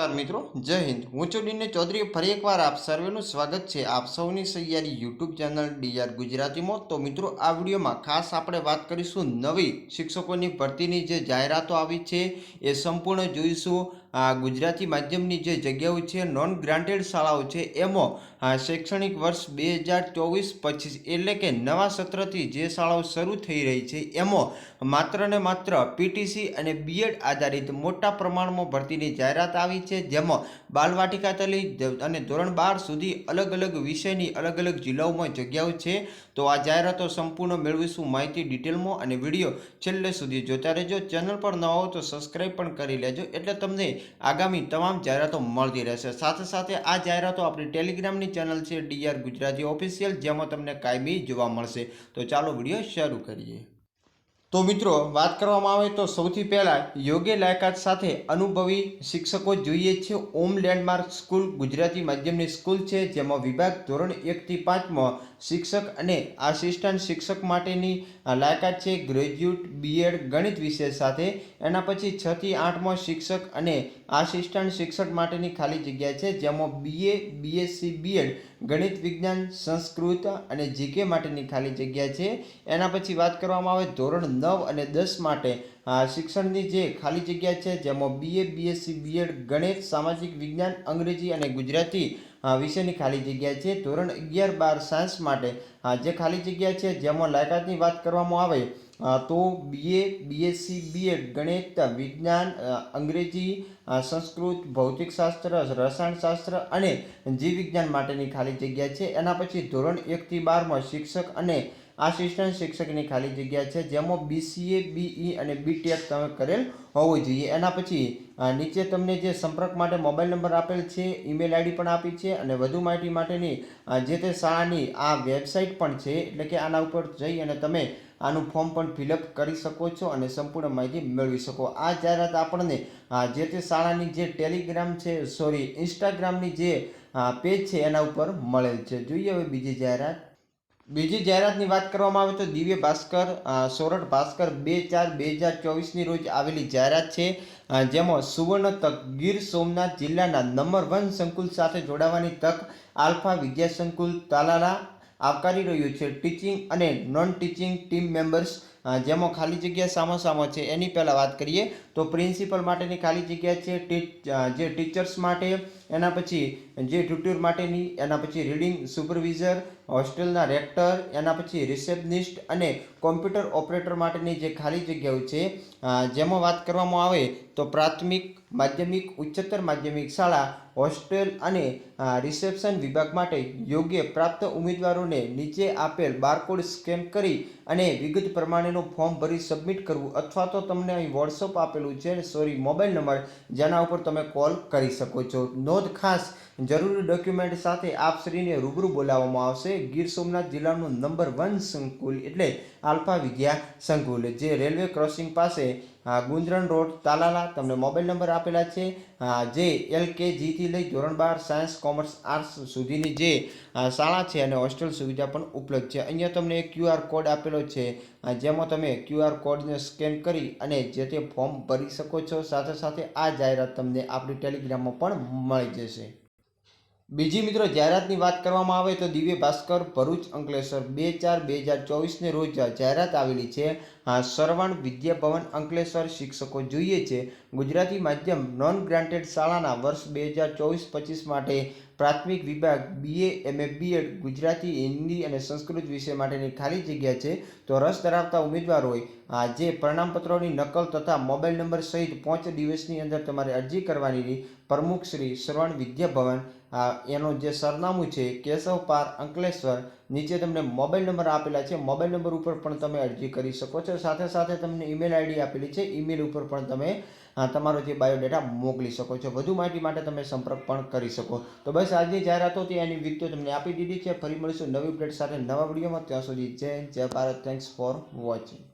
નમસ્કાર મિત્રો, જય હિન્દ. હું છું ડીને ચૌધરી. ફરી એકવાર આપ સર્વેનું સ્વાગત છે આપ સૌની સહિયારી યુટ્યુબ ચેનલ ડીઆર ગુજરાતીમાં. તો મિત્રો, આ વિડીયોમાં ખાસ આપણે વાત કરીશું નવી શિક્ષકોની ભરતીની જે જાહેરાતો આવી છે, એ સંપૂર્ણ જોઈશું. ગુજરાતી માધ્યમની જે જગ્યાઓ છે નોન ગ્રાન્ટેડ શાળાઓ છે, એમાં શૈક્ષણિક વર્ષ બે હજાર ચોવીસ પચીસ એટલે કે નવા સત્રથી જે શાળાઓ શરૂ થઈ રહી છે, એમાં માત્ર ને માત્ર પીટીસી અને બીએડ આધારિત મોટા પ્રમાણમાં ભરતીની જાહેરાત આવી છે, જેમાં બાલવાટિકા તલી અને ધોરણ બાર સુધી અલગ અલગ વિષયની અલગ અલગ જિલ્લાઓમાં જગ્યાઓ છે. તો આ જાહેરાતો સંપૂર્ણ મેળવીશું. માહિતી ડિટેલમાં અને વીડિયો છેલ્લે સુધી જોતા રહેજો. ચેનલ પર નવા હો તો સબસ્ક્રાઈબ પણ કરી લેજો. એટલે તમને આગામી તમામ જાહેરાતો મળતી રહેશે. સાથે સાથે આ જાહેરાતો આપણી ટેલિગ્રામની ચેનલ છે ડીઆર ગુજરાતી ઓફિશિયલ, જેમાં તમને કાયમી જોવા મળશે. તો ચાલો વીડિયો શરૂ કરીએ. તો મિત્રો, વાત કરવામાં આવે તો સૌથી પહેલાં યોગ્ય લાયકાત સાથે અનુભવી શિક્ષકો જોઈએ છે ઓમ લેન્ડમાર્ક સ્કૂલ, ગુજરાતી માધ્યમની સ્કૂલ છે, જેમાં વિભાગ ધોરણ એકથી પાંચમાં શિક્ષક અને આસિસ્ટન્ટ શિક્ષક માટેની લાયકાત છે. ગ્રેજ્યુએટ બીએડ ગણિત વિષય સાથે, એના પછી છથી આઠમાં શિક્ષક અને આસિસ્ટન્ટ શિક્ષક માટેની ખાલી જગ્યા છે, જેમાં બીએ, બીએસસી, બીએડ, ગણિત વિજ્ઞાન, સંસ્કૃત અને જીકે માટેની ખાલી જગ્યા છે. એના પછી વાત કરવામાં આવે ધોરણ નવ અને દસ માટે શિક્ષણની જે ખાલી જગ્યા છે, જેમાં બીએ બીએસસી બીએડ ગણિત, સામાજિક વિજ્ઞાન, અંગ્રેજી અને ગુજરાતી વિષયની ખાલી જગ્યા છે. ધોરણ અગિયાર બાર સાયન્સ માટે જે ખાલી જગ્યા છે, જેમાં લાયકાતની વાત કરવામાં આવે તો બીએ બીએસસી બીએડ ગણિત, વિજ્ઞાન અંગ્રેજી સંસ્કૃત ભૌતિકશાસ્ત્ર રસાયણશાસ્ત્ર અને જીવ વિજ્ઞાન માટેની ખાલી જગ્યા છે. એના પછી ધોરણ એકથી બારમાં શિક્ષક અને આસિસ્ટન્ટ શિક્ષકની ખાલી જગ્યા છે, જેમાં બીસીએ બીઈ અને બીટેક તમે કરેલ હોવું જોઈએ. એના પછી નીચે તમને જે સંપર્ક માટે મોબાઈલ નંબર આપેલ છે, ઈમેલ આઈડી પણ આપી છે અને વધુ માહિતી માટેની જે તે શાળાની આ વેબસાઇટ પણ છે, એટલે કે આના ઉપર જઈ અને તમે આનું ફોર્મ પણ ફિલઅપ કરી શકો છો અને સંપૂર્ણ માહિતી મેળવી શકો. આ જાહેરાત આપણને જે તે શાળાની જે ટેલિગ્રામ છે, સોરી, ઇન્સ્ટાગ્રામની જે પેજ છે, એના ઉપર મળેલ છે. જોઈએ હવે બીજી જાહેરાત. બીજી જાહેરાતની વાત કરવામાં આવે તો દિવ્ય ભાસ્કર સોરઠ ભાસ્કર બે ચાર બે હજાર ચોવીસની રોજ આવેલી જાહેરાત છે. જેમાં સુવર્ણ તક ગીર સોમનાથ જિલ્લાના નંબર વન સંકુલ સાથે જોડાવાની તક આલ્ફા વિદ્યા સંકુલ તાલાલા આવકારી રહ્યું છે. ટીચિંગ અને નોન ટીચિંગ ટીમ મેમ્બર્સ જેમાં ખાલી જગ્યા સામો સામો છે, એની પહેલાં વાત કરીએ તો પ્રિન્સિપલ માટેની ખાલી જગ્યા છે જે ટીચર્સ માટે, એના પછી જે ટ્યુટર માટેની, એના પછી રીડિંગ સુપરવિઝર હોસ્ટેલના રેક્ટર એના પછી રિસેપ્શનિસ્ટ અને કોમ્પ્યુટર ઓપરેટર માટેની જે ખાલી જગ્યાઓ છે જેમાં વાત કરવામાં આવે તો પ્રાથમિક, માધ્યમિક, ઉચ્ચતર માધ્યમિક શાળા હોસ્ટેલ અને રિસેપ્શન વિભાગ માટે યોગ્ય પ્રાપ્ત ઉમેદવારોને નીચે આપેલ બારકોડ સ્કેન કરી અને વિગત પ્રમાણેનું ફોર્મ ભરી સબમિટ કરવું અથવા તો તમને અહીં વોટ્સઅપ આપેલું છે. સોરી મોબાઈલ નંબર જેના ઉપર તમે કોલ કરી શકો છો. નોંધ ખાસ, જરૂરી ડોક્યુમેન્ટ સાથે આપશ્રીને રૂબરૂ બોલાવવામાં આવશે. ગીર સોમનાથ જિલ્લાનું નંબર વન સંકુલ એટલે આલ્ફા વિદ્યા સંકુલ, જે રેલવે ક્રોસિંગ પાસે ગુંજરણ રોડ, તાલાલા, તમને મોબાઈલ નંબર આપેલા છે. જે એલ કે જીથી લઈ ધોરણ બાર, સાયન્સ, કોમર્સ, આર્ટ્સ સુધીની જે શાળા છે અને હોસ્ટેલ સુવિધા પણ ઉપલબ્ધ છે. અહીંયા તમને ક્યુઆર કોડ આપેલો છે. જેમાં તમે ક્યુઆર કોડને સ્કેન કરી અને જે તે ફોર્મ ભરી શકો છો. સાથે સાથે આ જાહેરાત તમને આપણી ટેલિગ્રામમાં પણ મળી જશે. બીજી મિત્રો જાહેરાતની વાત કરવામાં આવે તો દિવ્ય ભાસ્કર, ભરૂચ, અંકલેશ્વર બે ચાર બે હજાર ચોવીસને રોજ જાહેરાત આવેલી છે. હા, સરવણ વિદ્યાભવન અંકલેશ્વર શિક્ષકો જોઈએ છે. ગુજરાતી માધ્યમ નોન ગ્રાન્ટેડ શાળાના વર્ષ બે હજાર ચોવીસ પચીસ માટે પ્રાથમિક વિભાગ BA MA BEd Gujarati, Hindi અને સંસ્કૃત વિષય માટેની ખાલી જગ્યા છે. તો રસ ધરાવતા ઉમેદવાર હોય આ જે પ્રમાણપત્રોની નકલ તથા મોબાઈલ નંબર સહિત પાંચ દિવસની અંદર તમારે અરજી કરવાની પ્રમુખ શ્રી શ્રવણ વિદ્યાભવન એનું જે સરનામું છે, કેશવ પાર, અંકલેશ્વર, નીચે તમને મોબાઈલ નંબર આપેલા છે. મોબાઈલ નંબર ઉપર પણ તમે અરજી કરી શકો છો. સાથે સાથે તમને ઈમેલ આઈડી આપેલી છે. ઈમેલ ઉપર પણ તમે તમારો જે બાયોડેટા મોકલી શકો છો. વધુ માહિતી માટે તમે સંપર્ક પણ કરી શકો. તો બસ આજની જાહેરાતો હતી, એની વિગતો તમને આપી દીધી છે. ફરી મળીશું નવી અપડેટ સાથે નવા વિડીયોમાં. ત્યાં સુધી જય જય ભારત. Thanks for watching